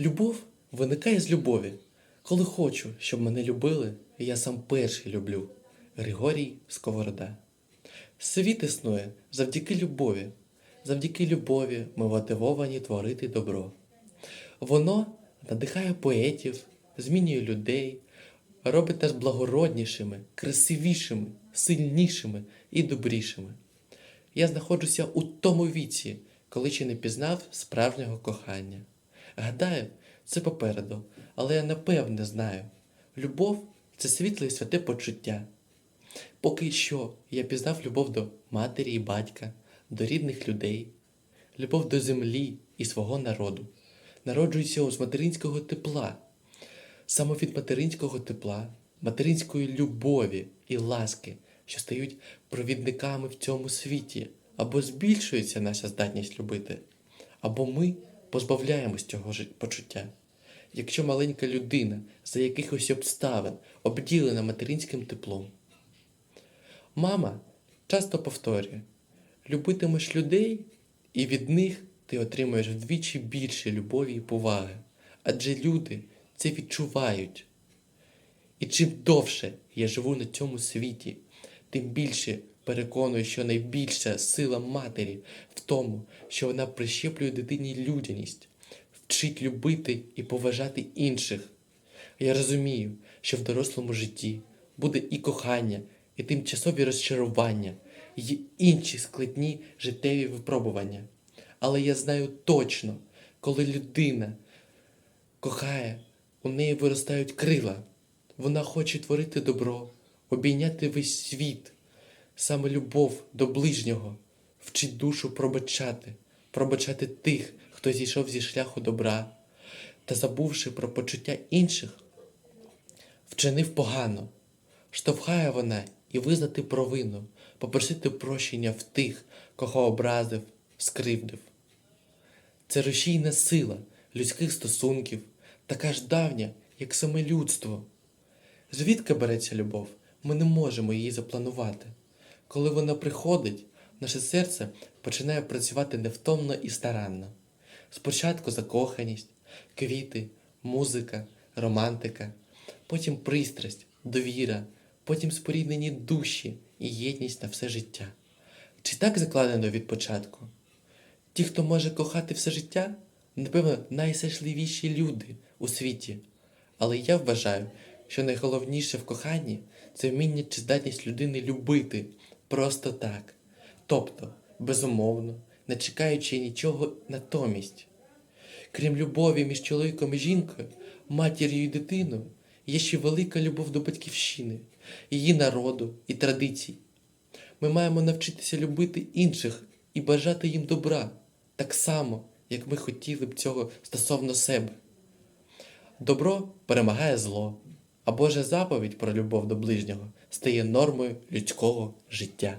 Любов виникає з любові. Коли хочу, щоб мене любили, я сам перший люблю. Григорій Сковорода. Світ існує завдяки любові. Завдяки любові ми мотивовані творити добро. Воно надихає поетів, змінює людей, робить нас благороднішими, красивішими, сильнішими і добрішими. Я знаходжуся у тому віці, коли ще не пізнав справжнього кохання. Гадаю, це попереду, але я напевне знаю. Любов це світле і святе почуття. Поки що я пізнав любов до матері і батька, до рідних людей, любов до землі і свого народу. Народжується з материнського тепла. Саме від материнського тепла, материнської любові і ласки, що стають провідниками в цьому світі, або збільшується наша здатність любити, або ми позбавляємось цього почуття. Якщо маленька людина за якихось обставин обділена материнським теплом, Мама часто повторює: любитимеш людей, і від них ти отримаєш вдвічі більше любові і поваги. Адже люди це відчувають. І чим довше я живу на цьому світі, тим більше переконую, що найбільша сила матері в тому, що вона прищеплює дитині людяність, вчить любити і поважати інших. Я розумію, що в дорослому житті буде і кохання, і тимчасові розчарування, і інші складні життєві випробування. Але я знаю точно, коли людина кохає, у неї виростають крила. Вона хоче творити добро, обійняти весь світ. Саме любов до ближнього вчить душу пробачати, пробачати тих, хто зійшов зі шляху добра, та забувши про почуття інших, вчинив погано. Штовхає вона і визнати провину, попросити прощення в тих, кого образив, скривдив. Це рушійна сила людських стосунків, така ж давня, як саме людство. Звідки береться любов? Ми не можемо її запланувати. Коли вона приходить, наше серце починає працювати невтомно і старанно. Спочатку закоханість, квіти, музика, романтика, потім пристрасть, довіра, потім споріднені душі і єдність на все життя. Чи так закладено від початку? Ті, хто може кохати все життя, напевно, найсешливіші люди у світі. Але я вважаю, що найголовніше в коханні це вміння чи здатність людини любити просто так. Тобто, безумовно, не чекаючи нічого натомість. Крім любові між чоловіком і жінкою, матір'ю і дитиною, є ще велика любов до батьківщини, її народу і традицій. Ми маємо навчитися любити інших і бажати їм добра, так само, як ми хотіли б цього стосовно себе. Добро перемагає зло, а Божа заповідь про любов до ближнього стає нормою людського життя.